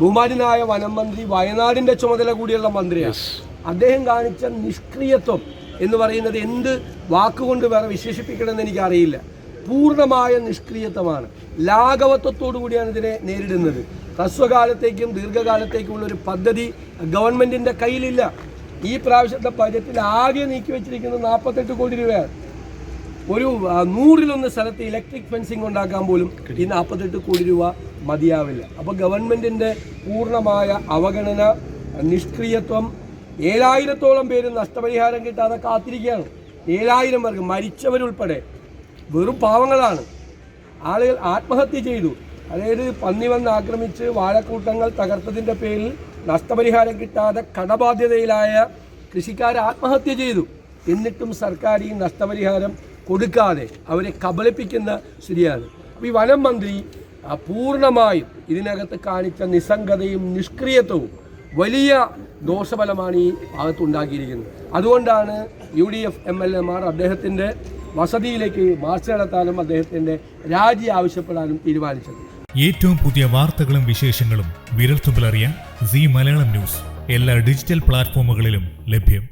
ബഹുമാനായ വനം മന്ത്രി വയനാടിന്റെ ചുമതല കൂടിയുള്ള മന്ത്രിയാണ്. അദ്ദേഹം കാണിച്ച നിഷ്ക്രിയത്വം എന്ന് പറയുന്നത് എന്ത് വാക്കുകൊണ്ട് വേറെ വിശേഷിപ്പിക്കണമെന്ന് എനിക്കറിയില്ല. പൂർണമായ നിഷ്ക്രിയത്വമാണ്. ലാഘവത്വത്തോടു കൂടിയാണ് ഇതിനെ നേരിടുന്നത്. ഹ്രസ്വകാലത്തേക്കും ദീർഘകാലത്തേക്കുമുള്ള ഒരു പദ്ധതി ഗവൺമെന്റിന്റെ കയ്യിലില്ല. ഈ പ്രാവശ്യത്തെ ബജറ്റിൽ ആകെ നീക്കി വെച്ചിരിക്കുന്നത് നാൽപ്പത്തെട്ട് കോടി രൂപയാണ്. ഒരു നൂറിലൊന്ന് സ്ഥലത്ത് ഇലക്ട്രിക് ഫെൻസിങ് ഉണ്ടാക്കാൻ പോലും ഈ നാൽപ്പത്തെട്ട് കോടി രൂപ മതിയാവില്ല. അപ്പോൾ ഗവൺമെന്റിന്റെ പൂർണമായ അവഗണന നിഷ്ക്രിയത്വം ഏഴായിരത്തോളം പേര് നഷ്ടപരിഹാരം കിട്ടാതെ കാത്തിരിക്കുകയാണ്. ഏഴായിരം പേർക്ക് മരിച്ചവരുൾപ്പെടെ വെറും പാവങ്ങളാണ്. ആളുകൾ ആത്മഹത്യ ചെയ്തു. അതായത് പന്നി വന്ന് ആക്രമിച്ച് വാഴക്കൂട്ടങ്ങൾ തകർത്തതിന്റെ പേരിൽ നഷ്ടപരിഹാരം കിട്ടാതെ കടബാധ്യതയിലായ കൃഷിക്കാർ ആത്മഹത്യ ചെയ്തു. എന്നിട്ടും സർക്കാർ ഈ നഷ്ടപരിഹാരം കൊടുക്കാതെ അവരെ കബളിപ്പിക്കുന്ന സ്ഥിതിയാണ്. അപ്പോൾ ഈ വനം മന്ത്രി പൂർണമായും ഇതിനകത്ത് കാണിച്ച നിസ്സംഗതയും നിഷ്ക്രിയത്വവും വലിയ ദോഷഫലമാണ് ഈ ഭാഗത്തുണ്ടാക്കിയിരിക്കുന്നത്. അതുകൊണ്ടാണ് U D F M L എമാർ അദ്ദേഹത്തിന്റെ വസതിയിലേക്ക് മാർച്ച് നടത്താനും അദ്ദേഹത്തിന്റെ രാജി ആവശ്യപ്പെടാനും തീരുമാനിച്ചത്. ഏറ്റവും പുതിയ വാർത്തകളും വിശേഷങ്ങളും വിരൽത്തുമ്പിലറിയാൻ സി മലയാളം ന്യൂസ്. എല്ലാ ഡിജിറ്റൽ പ്ലാറ്റ്ഫോമുകളിലും ലഭ്യം.